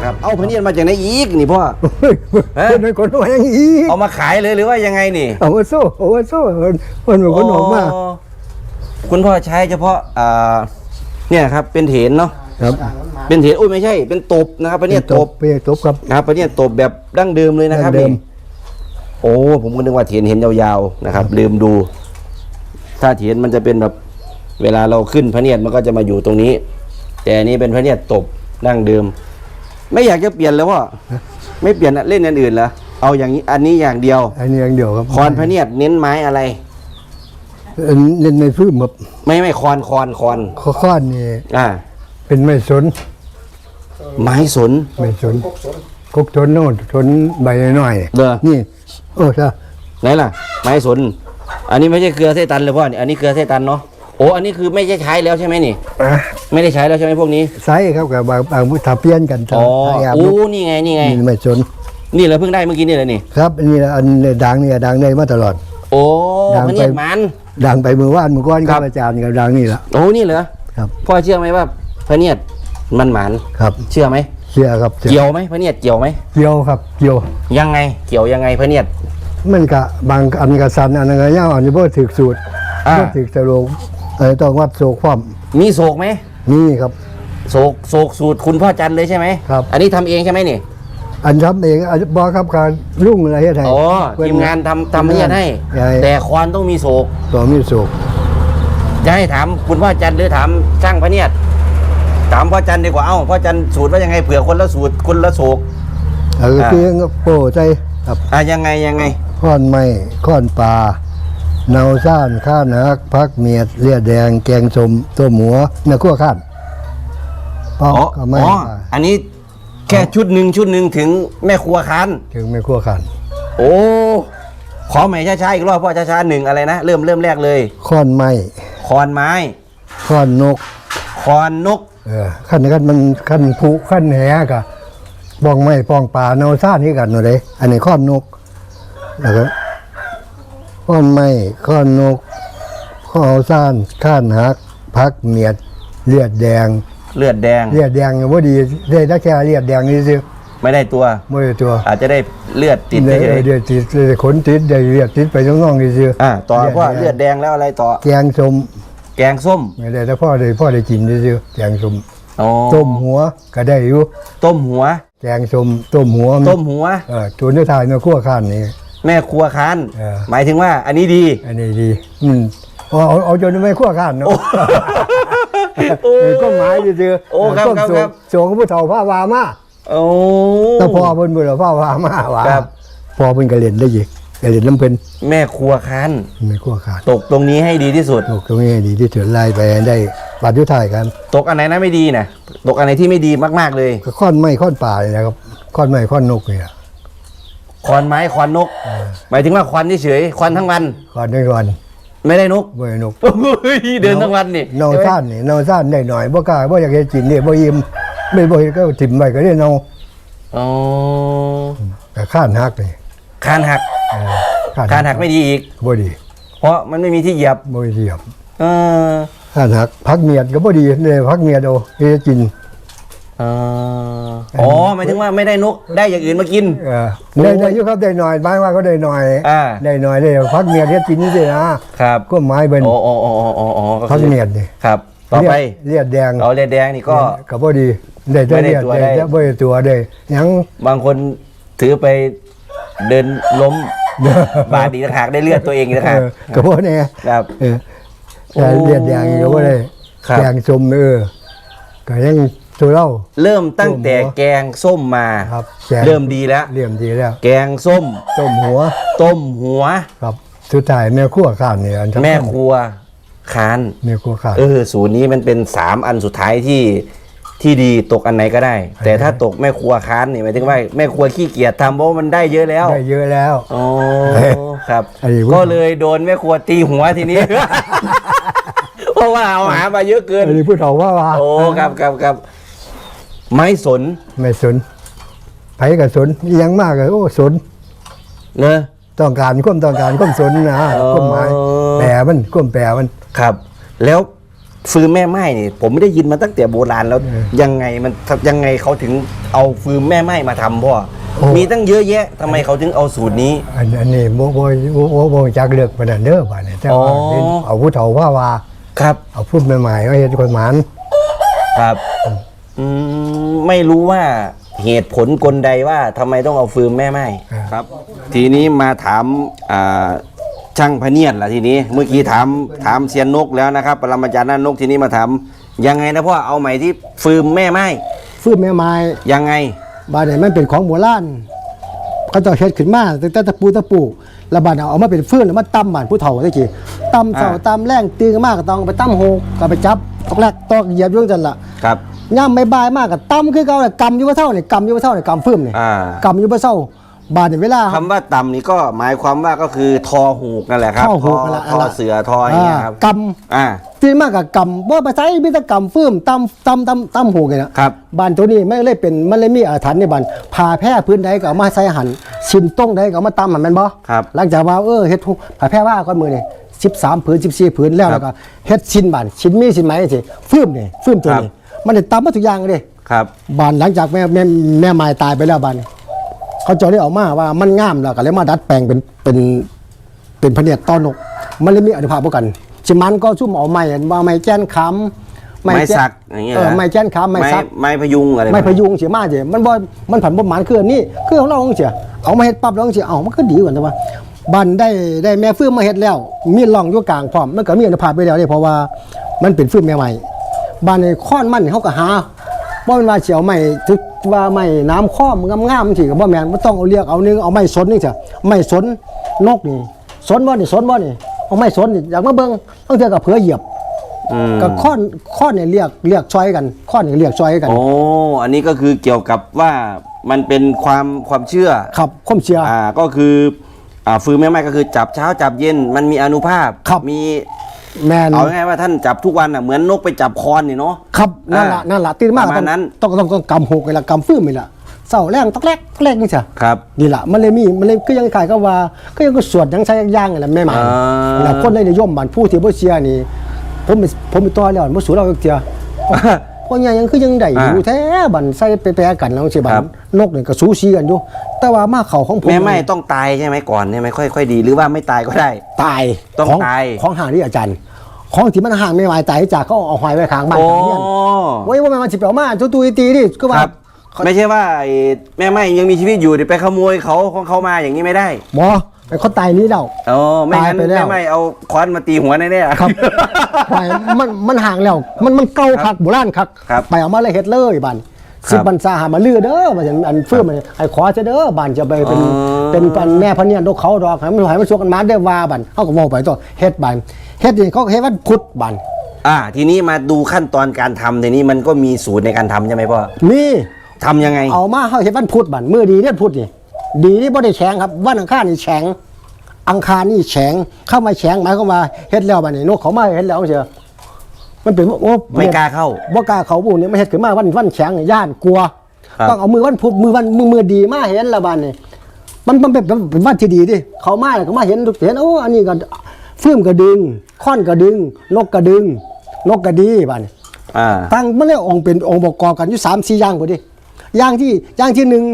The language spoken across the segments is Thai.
นะครับ เอาพะเนียดมาจากไหนอีกนี่พ่อ เฮ้ยเอ๊ะคนเป็นคนว่าอย่างอีกเอามาขายเลยหรือว่ายังไงนี่เอามาโซ่เอามาโซ่คนคนเป็นคนออกมาคุณพ่อใช้เฉพาะอ่าเนี่ยครับเป็นเถนเนาะครับเป็นเถนอุ้ยไม่ใช่ เป็นตบนะครับพะเนียดตบเปียตบครับ นะครับพะเนียดตบแบบดั้งเดิมเลยนะครับดั้งเดิมนี่โอ้ผมก็นึกว่าเถนเห็นยาวๆนะครับลืมดู ถ้าเถนมันจะเป็นแบบเวลาเราขึ้นพะเนียดมันก็จะมาอยู่ตรงนี้ แต่อันนี้เป็นพะเนียดตบดั้งเดิม ไม่อยากจะเปลี่ยนแล้วว่า ไม่เปลี่ยนอะเล่นอันอื่นเหรอเอาอย่างนี้อันนี้อย่างเดียวอันนี้อย่างเดียวครับคอนพะเนียดเน้นไม้อะไรอันเล่นในพื้นแบบไม่ไม่คอนคอนคอนข้อข้อนนี่อ่า เป็นไม้สน ไม้สนไม้สนกกสนโน่นสนใบน้อยๆเหรอนี่โอ้ซะไหนล่ะ ไม้สน อันนี้ไม่ใช่เครือเทตันเลยพ่ออันนี้เครือเทตันเนาะ โอ้อันนี้คือไม่ใช่ใช้แล้วใช่ไหมนี่ อะไม่ได้ใช้แล้วใช่ไหมพวกนี้ไซส์ครับกับบางบางผู้ถ้าเปลี่ยนกันอ๋อถ้าอยากโอ้ลุกนี่ไงนี่ไง นี่ไม้สนนี่เราเพิ่งได้เมื่อกี้นี่เลยนี่ ครับอันนี้อันดังนี่ดังได้มาตลอด โอ้ดังพะไปเนียดมัน ดังไปมือว่านมือก้อนครักับ บอาจารย์กับดังนี่แหละ โอ้นี่เหรอครับ พ่อเชื่อไหมว่าพระเนียดมันหมานครับเชื่อไหมเสียครับเสียเกี่ยวไหมพระเนียดเกี่ยวไหมเกี่ยวครับเกี่ยว ยังไงเกี่ยวยังไงพระเนียด มันกะบางอันกะสันอันนั้นก็ยาวอันนี้บ่ถึกสูตรอ่า บ่ถึกสโลง เออต้องวัดโศกความมีโศกไหมนี่ครับ โศกโศกสูตรคุณพ่อจันเลยใช่ไหมครับ อันนี้ทำเองใช่ไหมนี่อันทำเองอันบ่ครับการรุ่งอะไรเฮ็ดให้อ๋อเพิ่ทีมงานทำทำพระเนียดให้ใช่แต่ควานต้องมีโศกตัวมีโศกจะให้ถามคุณพ่อจันหรือถามช่างพระเนียดถามพ่อจันดีกว่าเอ้าพ่อจันสูตรว่ายังไงเผื่อคนละสูตรคนละโศกแล้วก็อ่าคือโป้ใจครับอะยังไงยังไง ข้อนไม้ข้อนปลา เนาซ่านข้านหักพักเมียดเลียดแดง แกงสมตัวหมูเนื้อคั่วข้านปอกอ๋อก็ไม่อ๋ออันนี้แค่ชุดหนึ่งชุดหนึ่งถึงแม่ครัวคานถึงไม่คั่วข้านโอ้ขอใหม่ช้าๆอีกรอบพ่อช้าๆหนึ่งอะไรนะเริ่มเริ่มแรกเลยข้อนไม้คอนไม้ข้อนนกคอนนก เออขั้นขั้นมันขั้นผูขั้นแหกะบ้องไม้ป้องปลาเนาซ่านนี่กันหนูเลยอันนี้ข้อนนกแล้วก็ ข้อนไม้ข้อนนกข้อซ่านข้านหักพักเมียดเลือดแดง เลือดแดง เลือดแดงว่าดีได้ได้แค่เลือดแดงนี่สิไม่ได้ตัวไม่ได้ตัว อาจจะได้เลือดติดได้เฉยเดือดติดได้ขนติดได้เลือดติดไปน้องๆนี่สิๆอ่าต่อพ่อเลือดแดงแล้วอะไรต่อ แกงสมแกงส้มไม่ได้แต่พ่อได้พ่อได้กินนี่สิแกงสมอ๋อต้มหัวก็ได้อยู่ต้มหัว แกงสมต้มหัวต้มหัวเออตัวเนื้อทายเนื้อขั้วข้านนี่ แม่ครัวคาน เออ หมายถึงว่าอันนี้ดี อันนี้ดีอืมเอาเอาเอาจนไม่ขั้วข้านเนาะโอ้เออก็หมายซื่อโอ้ครับต้มครับโศครักบโศกผู้เฒ่าผ้าวามาโอ้ แต่พ่อเพิ่นบ่ได้ผ้าวามาว่าครับพ่อเพิ่นก็เล่นได้อีกก็เล่นน้ำเพิ่นแม่ครัวคาน ไม่ขั้วข้านตกตรงนี้ให้ดีที่สุด ตกตรงนี้ดีที่สุดไล่ไปได้บาดยุทธายกันตกอันไหนนะไม่ดีนะตกอันไหนที่ไม่ดีมาก ๆเลย ก็ค้อนไม้ค้อนป่าเลยนะครับค้อนไม้ค้อนนกเนี่ย คอนไม้คอนนก หมายถึงว่าควันเฉยๆควันทั้งวันค้อนได้ก่อนไม่ได้นกบ่ได้นกเฮ้ยเดินทั้งวันนี่เนาซ่านนี่เนาซ่านได้หน่อยบ่กล้าบ่อยากเฮ็ดกินนี่บ่อิ่มไม่บ่เฮ็ดก็ถิ่มไว้ก็ได้เนาอ๋อก็ข้านหักนี่คานหักเออคานหักไม่ดีอีกบ่ดี เพราะมันไม่มีที่เหยียบบ่ดีครับเออข้านหักพักเมียดก็บ่ดีเลยพักเมียดเอาเฮ็ดกินเอออ๋อหมายถึงว่าไม่ได้นกได้อย่างอื่นมากิน เออได้ได้อยู่ครับได้หน่อยบางว่าก็ได้หน่อยอ่า ได้หน่อยได้พักเมียดเฮ็ดกินนี่สินะครับก็ไม้เบิ่นโอ้โอ้โอ้โอ้โอ้โอ้ก็พักคือเมียดนี่ครับ ต่อไปเลือดแดงเอาเลือดแดงนี่ก็ ก็บ่ดีได้แต่ไม่ได้เลือดตัวได้ ได้แต่บ่ได้ตัวได้หยัง บางคนถือไปเดินล้ม บาดอีกต่างหากได้เลือดตัวเองอีกต่างเอหากอก็บ่แน่ครับ เออแต่เลือดแดงก็บ่ได้ครับแกงส้มเออก็ยัง ตัวเรา เริ่มตั้งแต่แกงส้มมาครับแกง เริ่มดีแล้ว เลี่ยมดีแล้วแกงส้ม ต้มหัวต้มหัว ครับสุดท้ายแม่ครัวข้ามนี่อันสำคัญแม่ครัวคาน แม่ครัวข้ามเออสูตรนี้มันเป็นสามอันสุดท้ายที่ที่ดีตกอันไหนก็ได้ แต่ถ้าตกแม่ครัวค้านนี่หมายถึงว่าแม่ครัวขี้เกียจทำเพราะว่ามันได้เยอะแล้วได้เยอะแล้ว อ๋อครับ อันนี้พูดก็เลยโดนแม่ครัวตีหัวทีนี้ เพราะว่าเอาหามาเยอะเกิน อันนี้ผู้เฒ่าว่าว่า โอ้ครับครับครับ ไม้สนไม่สนไผก็สนอิหยังมากก็โอ้สนเนอะต้องการความต้องการความสนนะอ๋อความหมายแปลมันความแปลมัน ครับ แล้วฟืนแม่ไม้นี่ผมไม่ได้ยินมาตั้งแต่โบราณแล้ว ยังไงมันยังไงเขาถึงเอาฟืนแม่ไม้มาทำพ่อโอ้ มีตั้งเยอะแยะทำไมเขาถึงเอาสูตรนี้ อันอันนี้โมโมโมโมโมจักเลือกปานนันเด้อบ้านนี่แต่ว่าอ๋อ เป็นเอาผู้เฒ่าว่าว่า ครับ เอาพูดใหม่ๆว่าเฮ็ดคนหมานครับ อืมไม่รู้ว่าเหตุผลกลใดว่าทำไมต้องเอาฟืนแม่ไม้ครับ ทีนี้มาถามอ่าช่างพะเนียดล่ะทีนี้ เมื่อกี้ถามถามเซียนนกแล้วนะครับปรมาจารย์ด้านนกทีนี้มาถามยังไงนะพ่อเอาใหม่ที่ฟืนแม่ไม้ฟืนแม่ไม้ยังไงบ้านนี่มันเป็นของโบราณเขาเจะเฮ็ดขึ้นมาตั้งแต่ตะปูตะปูแล้วบ้านเอามาเป็นฟืนแล้วมาตำบ้านผู้เฒ่าตะกี้ตำเสาอ่าตำแรงตื่นขึ้นมาก็ต้องเอาไปตำโหกก็ไปจับตอกแรกตอกเหยียบอยู่จังซั่นล่ะ ครับ ย่ำไม่บายมากก็ตำคือเก่าเลยกำอยู่บ่เท่านี่กำอยู่บ่เท่านี่กำฟืมนี่อ่า กำอยู่บ่เท่าบาดนี่เวลา คำว่าต่ำนี่ก็หมายความว่าก็คือทอหูกนั่นแหละครับทอหูกนั่นแหละทอเสือทออย่างเงี้ยครับกอ่าำตื่นมากกับกำบ่ไปใช้มีแต่กำฟืมตำตำตำตำโหกนี่นะครับ บ้านตัวนี้ไม่เลยเป็นมันเลยมีอาถรรพ์ในบ้านผ่าแพร่พื้นใดก็เอามาใส่หั่นชินต้งใดก็เอามาตำหั่นแม่นบ่ครับ หลังจากว่าเออเฮ็ดทุกผ่าแพร่ว่าก้อนมือนี่13ผืน14ผืนแล้วครับแล้วก็เฮ็ดชิ้นบ้านชิ้นมีชิ้นไหมสิฟืมนี่ฟืมตัวครับนี้ มันได้ตำหมาทุกอย่างเลยครับบ้านหลังจากแม่แม่แม่ไม้ตายไปแล้วบ้านเขาเจะได้ออกมาว่ามันงามแล้วก็เลยมาดัดแปลงเป็นเป็นเป็นพะเนียดต้อนก มันเลยมีอนุภาพพวกกันจิมันก็ชุ่มเอาไม้ว่าไม้แจ้นคำไม้แจ้นสักอย่างเงี้ยเออนะไม้แจ้นคำไม้สักไม้พยุงอะไรไม้พยุงเสียมาเสียมันบ่มันผันบ่หมานคืออันนี้คือของเราของเสียเอามาเฮ็ดปั๊บแล้วของเสียเอามันก็ดีกว่าแต่ว่าบ้านได้ได้แม่ฟื้นมาเฮ็ดแล้ว มีร่องอยู่กลางพร้อมมันก็มีอนุภาพไปแล้วเด้เพราะว่ามันเป็นฟื้นแม่ใหม่ บ้านในค้อนมันเขาก็หาบ่แม่นว่าสิเอาไม้ทึกว่าไม้น้ำข้อมงามๆสิก็บ่แม่นบ่ต้องเอาเรียกเอานึงเอาไม้สนนี่จ้ะไม้สนนกนี่สนบ่นี่สนบ่นี่เอาไม้สนนี่อยากมาเบิ่งบางเทื่อก็เผือเหยียบอืมก็ค้อนค้อนนี่เรียกเรียกช่อยกันค้อนนี่เรียกช่อยกันโอ้อันนี้ก็คือเกี่ยวกับว่ามันเป็นความความเชื่อครับความเชื่ออ่าก็คืออ่าฟืนแม่ไม้ก็คือจับเช้าจับเย็นมันมีอนุภาพครับมี แม่นเอาง่ายๆว่าท่านจับทุกวันอะเหมือนนกไปจับคอนนี่เนาะ ครับนั่นล่ะอ่านั่นล่ะตื่นมาประมาณนั้น ต้องต้องต้องกำหกนี่ล่ะกำฟื้นนี่ล่ะเศร้าแรงตอกแรกตอกแรกนี่จ้ะครับ นี่ล่ะมันเลยมีมันเลยก็ยังขายก็ว่าก็ยังก็สวดยังใช้ย่างๆนี่แหละแม่หมาอ่า แล้วคนในนิยมบ้านผู้ที่บ่เชียร์นี่ผมไปผมไปต่อแล้วบ่สู้เราอีกเที่ยเพราะยังยังคือยังได้อยู่แท้บันใส่ไปแปรกันแล้วสิบัครันบนกนี่ก็สูสีกันอยู่ แต่ว่ามาเข้าของผมแม่ไม้ต้องตายใช่ไหมก่อนใช่ไหมค่อยค่อยดีหรือว่าไม่ตายก็ได้ ตายต้องของตายของห่างที่อาจารย์ ของที่มันห่างไม่ไหวตายจากเขาเอาหอยไว้ข้างบ้านโอ้ข้างเรือนไว้ว่ามันสิไปเอามาจุตุยตีดิก็คว่ารับไม่ใช่ว่าไอ้แม่ไม้ยังมีชีวิตอยู่เดี๋ยวไปขโมยเขาของเขามาอย่างนี้ไม่ได้หมอ ไปเขาตายนี้แล้วอ๋อไม่งั้นตายไปแล้วแม่ไม้เอาค้อนมาตีหัวแน่ๆ ครับหอยมันมันห่างแล้ว มันมันเก่าคักโบราณคักครับไปเอามาเลยเฮ็ดเลยบันครับสิบบันซาหามาลือเด้อมาเห็นอันเฟื่อมันไอ้ขอจะเด้อบันจะไปเป็นอ๋อ เป็นปันแม่พันเนี่ยนกเขาดอกให้มันให้มันสวกกันมาได้อว่าบันเขาก็เว้าไปตัวเฮ็ดบันเฮ็ดนี่เขาก็เฮ็ดวันพุธบันอ่า ทีนี้มาดูขั้นตอนการทำทีนี้มันก็มีสูตรในการทำใช่ไหมพ่อมีทำยังไง เอามาเขาเฮ็ดวันพุธบันมื้อดีเนี่ยพุธนี่ ดีนี่บ่ได้แฉงครับวันอังคารนี่แฉงอังคารนี่แฉงเข้ามาแฉงหมายความว่าเฮ็ดแล้วบัดนี้นกเขามาเฮ็ดแล้วเสียมันเป็นโอ้ไม่กล้าเข้าบ่กล้าเขาบุญนี่ไม่เฮ็ดขึ้นมาวันวันแฉงย่านกลัวครับต้องเอามือวันพุธมือวันมือมือดีมาเห็นละบัดนี่มันมันเป็นเป็นวันที่ดีดิเขามาแล้วก็มาเห็นเห็นโอ้อันนี้ก็ฟื้มก็ดึงค้อนก็ดึง นกก็ดึง นกก็ดีบัดนี้อ่าตั้งมันเลยองค์เป็นองค์ประกอบกันอยู่สามสี่อย่างพอดีอย่างที่อย่างที่หนึ่ง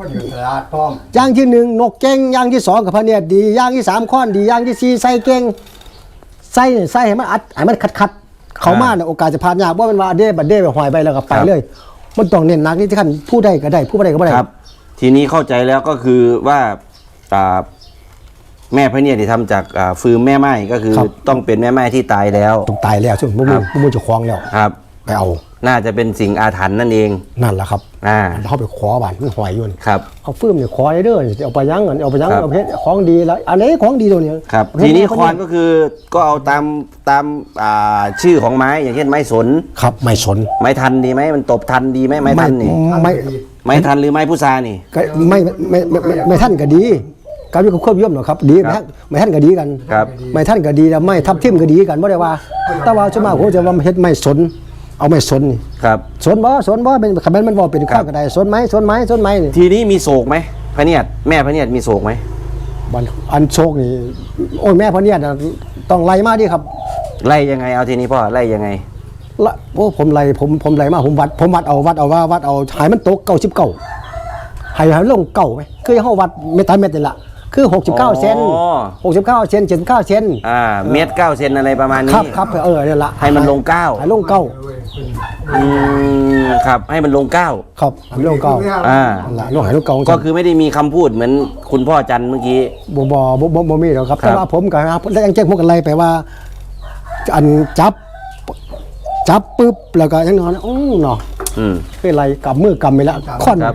คนอยู่ตลาดพร้อมอย่างที่หนึ่งนกเก่งอย่างที่สองกับพะเนียดดีอย่างที่สามค้อนดีอย่างที่สี่ใส่เก่งใส่เนี่ยใส่ให้มันอัดให้มันคัดคัดๆเขามาเนี่ยโอกาสจะผ่านยากว่ามันว่าเด้บัดเด้ไปหอยไปแล้วก็ไปครับเลย มันต้องเน้นหนักนี่ที่ขั้นผู้ใดก็ได้ผู้บ่ได้ก็บ่ได้ครับ ทีนี้เข้าใจแล้วก็คือว่าอ่าแม่พระเนี่ยที่ทำจากอ่าฟืนแม่ไม้ก็คือต้องเป็นแม่ไม้ที่ตายแล้ว ต้องตายแล้วซึ่งบ่คมีรับบ่มีเจะคล้าของแล้ว ครับ ไปเอา น่าจะเป็นสิ่งอาถรรพ์นั่นเองนั่นแหละครับอ่า เขาไปขอบ้านมันหอยอยู่นี่ครับ เอาฟื้มเนี่ยขอได้เด้อเอาไปยังก่อนเอาไปยังครับ เอาเพชรของดีแล้วอันไหนของดีตัวนี้ครับเอาเพชทีนี้มาคอนก็คือก็เอาตามตามอ่าชื่อของไม้อย่างเช่นไม้สน ครับไม่สนไม้ทันดีไหมมันตบทันดีไหมไม้ทันนี่ไม่ไม้ทันหรือไม้พุทรานี่ ก็ไม่ไม่ไม่ไม่ไม่ท่านก็ดีการอยู่กับควบย่อมหรอกครับดีไม่ท่านไม่ท่านก็ดีกันครับ ไม่ท่านก็ดีแล้วไม่ทับทิมก็ดีกันบ่ได้ว่า แต่ว่าส่วนมากผมจะว่าเฮ็ดไม่สน เอาไม่สนนี่ครับ สนบ่สนบ่เป็นคำนั้นมันบ่เป็นข้าวก็ได้สนไหมสนไหมสนไหมนี่ทีนี้มีโศกไหมพระเนียดแม่พระเนียดมีโศกไหมบันอันโชคนี่โอ้ยแม่พ่อเนี่ยน่ะต้องไล่มาดิครับไล่ยังไงเอาทีนี้พ่อไล่ยังไงละโอ้ผมไล่ผมผมไล่มาผมวัด ผมวัดเอาวัดเอาว่าวัดเอาหายมันตกเก้าสิบเก้าหายหายลงเก้าไหมคือเฮาวัดเมตาเม็ดนี่ล่ะ คือหกสิบเก้าเซนอ๋อหกสิบเก้าเซนเจ็ดสิบเก้าเซนอ่าเมตรเก้าเซนอะไรประมาณคนี้รับครับเออเนี่ยละให้มันลงเก้าหายลงเก้าอืมครับ ให้มันลงเก้าครับหายลงเก้าอ่านั่นละลงหายลงเก้าก็คือไม่ได้มีคำพูดเหมือนคุณพ่อจันเมื่อกี้ บ่บ่บ่บ่บ่มีหรอกครับ ครับ แต่ว่าผมกับครับแล้วยังแจ้งพวกกันไล่ไปว่า อันจับ จับปุ๊บแล้วก็ยังนอนอื้อเนาะอืม คือไล่กำมือกำไปแล้วค่อนครับ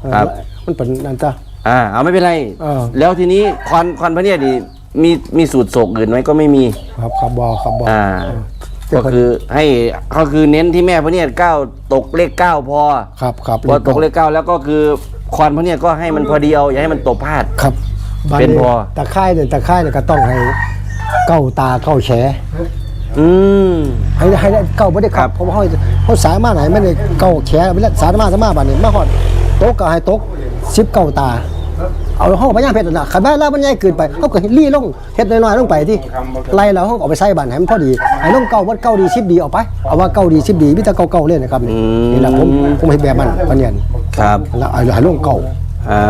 เออครับ มันเป็นนั่นจ้ะ อ่าเอาไม่เป็นไร เออ แล้วทีนี้คอนคอนพระเนี่ยนี่มีมีสูตรโศกอื่นไหมก็ไม่มี ครับครับบอครับบออ่าเดี๋ยวก็คือให้ก็คือเน้นที่แม่พระเนี่ยเก้าตกเลขเก้าพอครับครับพอตกเลขเก้าแล้วก็คือคอนพระเนี่ยก็ให้มันพอดีเอาอย่าให้มันตกพลาด ครับบัดเป็นพอ ตะไคร้เนี่ยตะไคร้เนี่ยก็ต้องให้เก้าตาเก้าแฉอืม ให้ให้ได้เก้าไม่ได้คครัรับ บเพราะว่าเขาเขาสามารถไหนไม่ได้เก้าแฉไปแล้วสามารถสามารถบัดนี้มาหอดโต๊ะก็ให้โต๊ะ สิบเก้าตา เอาห้องพญาเพชรน่ะขันแม่แล้วมันใหญ่เกินไปเขาก็รีลงเฮ็ดน้อยๆลงไปที่ไล่แล้วเขาก็เอาไปใส่บันให้มันพอดีให้ลงเก้าวัดเก้าดีสิบดีเอาไปเอาว่าเก้าดีสิบดีมิตรเก้าเก้าเล่นนะครับนี่นี่แหละผมผมเฮ็ดแบบมันปะเนี่ยครับแล้วเอาให้ลงเก้าอ่า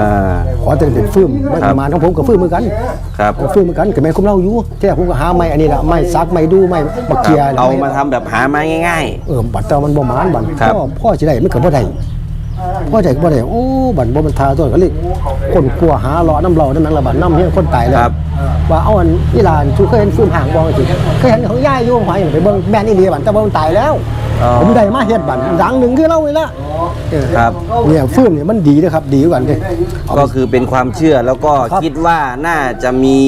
ขอแต่เป็นฟืมไม่ประมาณของผมกับฟืมเหมือนกัน ครับกับฟืมเหมือนกันก็แม่นคุมเราอยู่ที่แรกผมก็หาไม้อันนี้แหละไม้ซักไม้ดูไม้บักเกียร์เอามาทำแบบหามาง่ายเออบัดเจ้ามันบ่หมานบัดครับพ่อพ่อสิได้มันก็บ่ได้ พ่อใจก็บ่ได้โอ้บัดบ่มันทาตัวก็เลยคนกลัวหาเลาะน้ำเรานั่นนั่นละบัดน้ำเฮียคนตายแล้วครับ ว่าเอาอันอีหลานชูเคยเห็นฟืมห่างบ่สิเคยเห็นของย่ายอยู่หอยไปเบิ่งแม่นอีหลีบัดแต่ว่ามันตายแล้ว อ๋อ ผมได้มาเฮ็ดบัดดังหนึงคือเรานี่ละเออครับ เนี่ยฟืมเนี่ยมันดีนะครับดีกว่ากันเด้ก็คือเป็นความเชื่อแล้วก็ครับคิดว่าน่าจะมี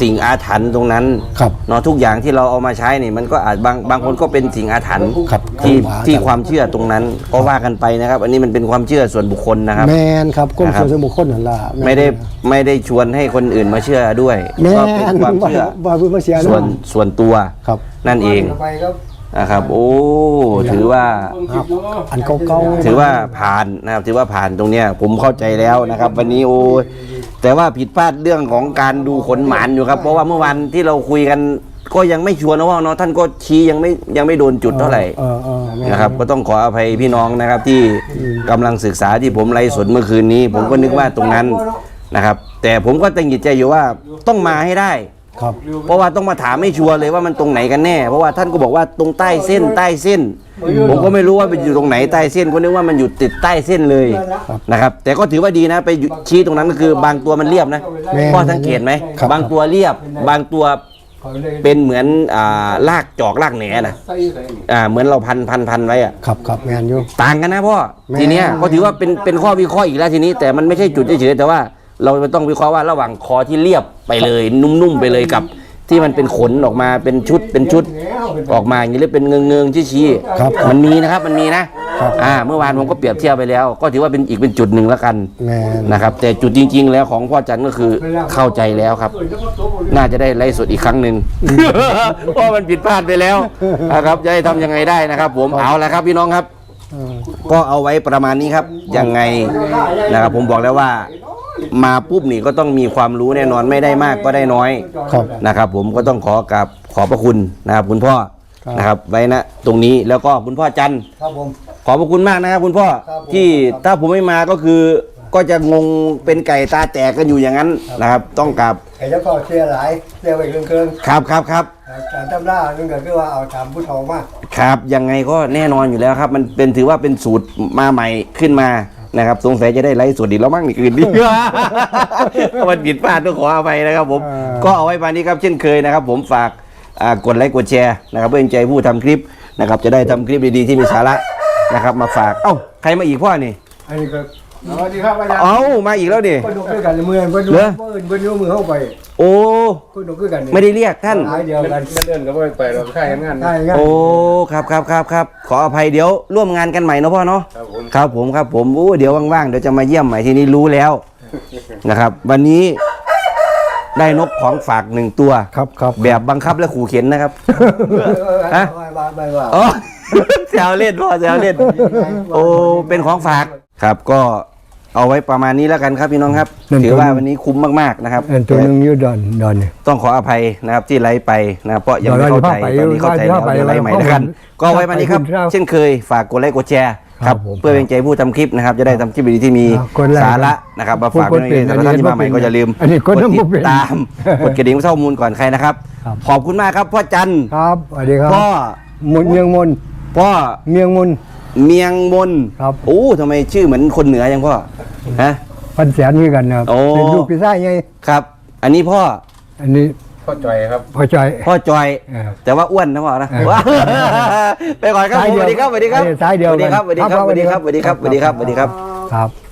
สิ่งอาถรรพ์ตรงนั้นครับเนาะทุกอย่างที่เราเอามาใช้เนี่ยมันก็อาจบางบางคนก็เป็นสิ่งอาถรรพ์ครับที่ครับ ที่ความเชื่อตรงนั้นก็ว่ากันไปนะครับ อันนี้มันเป็นความเชื่อส่วนบุคคลนะครับ แมนครับก้มนะครับ ส่วนบุคคลนั่นล่ะแนไม่ได้ไม่ได้ชวนให้คนอื่นมาเชื่อด้วยแมก็เป็นนความเชื่อว่าว่าว่าเสียส่วนส่วนตัวครับ นั่นเอง ไปครับ นะครับ โอ้ถือว่าครับอันเก่าๆถือว่าผ่านนะครับ ถือว่าผ่านตรงเนี้ยผมเข้าใจแล้วนะครับ วันนี้โอ้ยแต่ว่าผิดพลาดเรื่องของการดูขนหมานอยู่ครับ เพราะว่าเมื่อวันที่เราคุยกันก็ยังไม่ชัวร์นะว่าเนาะท่านก็ชี้ยังไม่ยังไม่โดนจุดเท่าไหร่เออเออแม่นนะครับ ก็ต้องขออภัยพี่น้องนะครับ ที่กำลังศึกษาที่ผมไลฟ์สดเมื่อคืนนี้ ผมก็นึกว่าตรงนั้นนะครับ แต่ผมก็ตั้งจิตใจอยู่ว่าต้องมาให้ได้ ครับ เพราะว่าต้องมาถามให้ชัวร์เลยว่ามันตรงไหนกันแน่ เพราะว่าท่านก็บอกว่าตรงใต้เส้นใต้เส้น ผมก็ไม่รู้ว่าไปอยู่ตรงไหนใต้เส้นก็นึกว่ามันอยู่ติดใต้เส้นเลยนะครับ แต่ก็ถือว่าดีนะไปอยู่ชี้ตรงนั้นก็คือบางตัวมันเรียบนะแม่นพ่อสังเกตไหมครับบางตัวเรียบ บางตัวเป็นเหมือนอ่าลากจอกลากแหนนะอ่าเหมือนเราพันพันพันไว้อะครับครับแมนอยู่ต่างกันนะพ่อแม่ทีเนี้ยก็ถือว่าเป็นเป็นข้อวิเคราะห์อีกแล้วทีนี้ แต่มันไม่ใช่จุดเฉยๆแต่ว่า เราต้องวิเคราะห์ว่าระหว่างคอที่เรียบไปเลย นุ่มๆไปเลยกับ ที่มันเป็นขนออกมาเป็นชุดเป็นชุดออกมาอย่างนี้หรือเป็นเงืองเงืองๆชี้ๆครับมันมีนะครับมันมีนะอ่าเมื่อวานผมก็เปรียบเทียบไปแล้ว ก็ถือว่าเป็นอีกเป็นจุดหนึ่งแล้วกันแมนนะครับ แต่จุดจริง ๆ แล้วของพ่อจันทร์ก็คือเข้าใจแล้วครับ น่าจะได้ไล่สดอีกครั้งหนึ่ง เพราะมันผิดพลาดไปแล้วนะครับจะให้ทำยังไงได้นะครับ ผมเอาละครับพี่น้องครับเออก็เอาไว้ประมาณนี้ครับยังไงนะครับผมบอกแล้วว่า มาปุ๊บนี่ก็ต้องมีความรู้แน่นอนไม่ได้มากก็ได้น้อยครับ นะครับผมก็ต้องขอกับขอบพระคุณนะครับคุณพ่อครับ นะครับไว้นะตรงนี้แล้วก็คุณพ่อจันทร์ ครับผม ขอบพระคุณมากนะครับคุณพ่อครับผมที่ถ้าผมไม่มาก็คือ ก็จะงงเป็นไก่ตาแตกกันอยู่อย่างนั้นนะครับ ต้องกลับไอ้เจ้าก็เสียหลายเสียไปเกินเกินครับครับครับการตำรานึงก็คือว่าเอาตามผู้ทองมา ครับยังไงก็แน่นอนอยู่แล้วครับ มันเป็นถือว่าเป็นสูตรมาใหม่ขึ้นมา นะครับสงสัยจะได้ไลฟ์สดอีกแล้วมั้งอีกอื่นดีมันผิดพลาดต้องขออภัยนะครับผมเออก็เอาไว้ปานนี้ครับเช่นเคยนะครับ ผมฝากอ่ากดไลค์กดแชร์นะครับเพื่อเป็นใจผู้ทำคลิปนะครับ จะได้ทำคลิปดีๆที่มีสาระนะครับ มาฝากเอ้าใครมาอีกพ่อนี่อันนี้ก็ สวัสดีครับอาจารย์เอ้ามาอีกแล้วนี่คนดูคือกันเมื่อเพิ่นดูเหรอเพิ่นเพิ่นดูมือเข้าไปโอ้คนดูคือกันนี่ไม่ได้เรียกท่านหลายเดียวกันเลื่อนก็ไม่ไปเราใช่งานใช่งั้นโอ้ครับครับครับครับขออภัยเดี๋ยวร่วมงานกันใหม่เนาะพ่อเนาะครับผมครับผมครับผมโอ้เดี๋ยวว่างๆเดี๋ยวจะมาเยี่ยมใหม่ทีนี้รู้แล้วนะครับ วันนี้ได้นกของฝากหนึ่งตัว ครับครับแบบบังคับและขู่เข็นนะครับ ฮะ ไม่ว่าไม่ว่า อ๋อ แซวเล่นพ่อแซวเล่น โอ้เป็นของฝากครับก็ เอาไว้ประมาณนี้แล้วกันครับพี่น้องครับนั่นถือว่าวันนี้คุ้มมากๆนะครับอันตัวหนึงอยู่ดอนดอนนี่ต้องขออภัยนะครับที่ไลฟ์ไปนะครับเพราะยังไม่เข้าใจเดี๋ตยวอนนี้เข้าใจแล้วเราจะเดี๋ยวไลฟ์ใหม่แล้วกันเข้าไปก็ไว้มานี้ครับเข้าไปเช่นเคยฝากกดไลค์กดแชร์คครัรับบผมเพื่อเป็นใจผู้ทำคลิปนะครับ จะได้ทำคลิปดีๆที่มีครับกดไลค์สาระนะครับมาฝากกดไว้ในเป็นสำหรับท่านที่มาใหม่อันนี้ก็อย่าลืมอันนี้กดน้ำติบ่เป็นดตามกดกระดิ่งเพื่อข้อมูลก่อนใครนะครับครับ ขอบคุณมากครับพ่อจันทร์ครับสวัสดีครับพ่อ มุนเมียงมนพ่อ เมียงมน เมียงมนครับ โอ้ทำไมชื่อเหมือนคนเหนือยังพ่อฮะ พันแสนคือกันนะครับโอ้ เป็นลูกพี่ชายไงครับ อันนี้พ่ออันนี้พ่อจอยครับพ่อจอยพ่อจอยครับแต่ว่าอ้วนนะพ่อนะเออว้าไปก่อนครับผมสสายเดียววัสดีครับสวัสดีครับสายเดียวสวัสดีครับสกัวันสดีครับสวัสดีครับสวัสดีครับสวัสดีครับสวัสดีครับ ครับ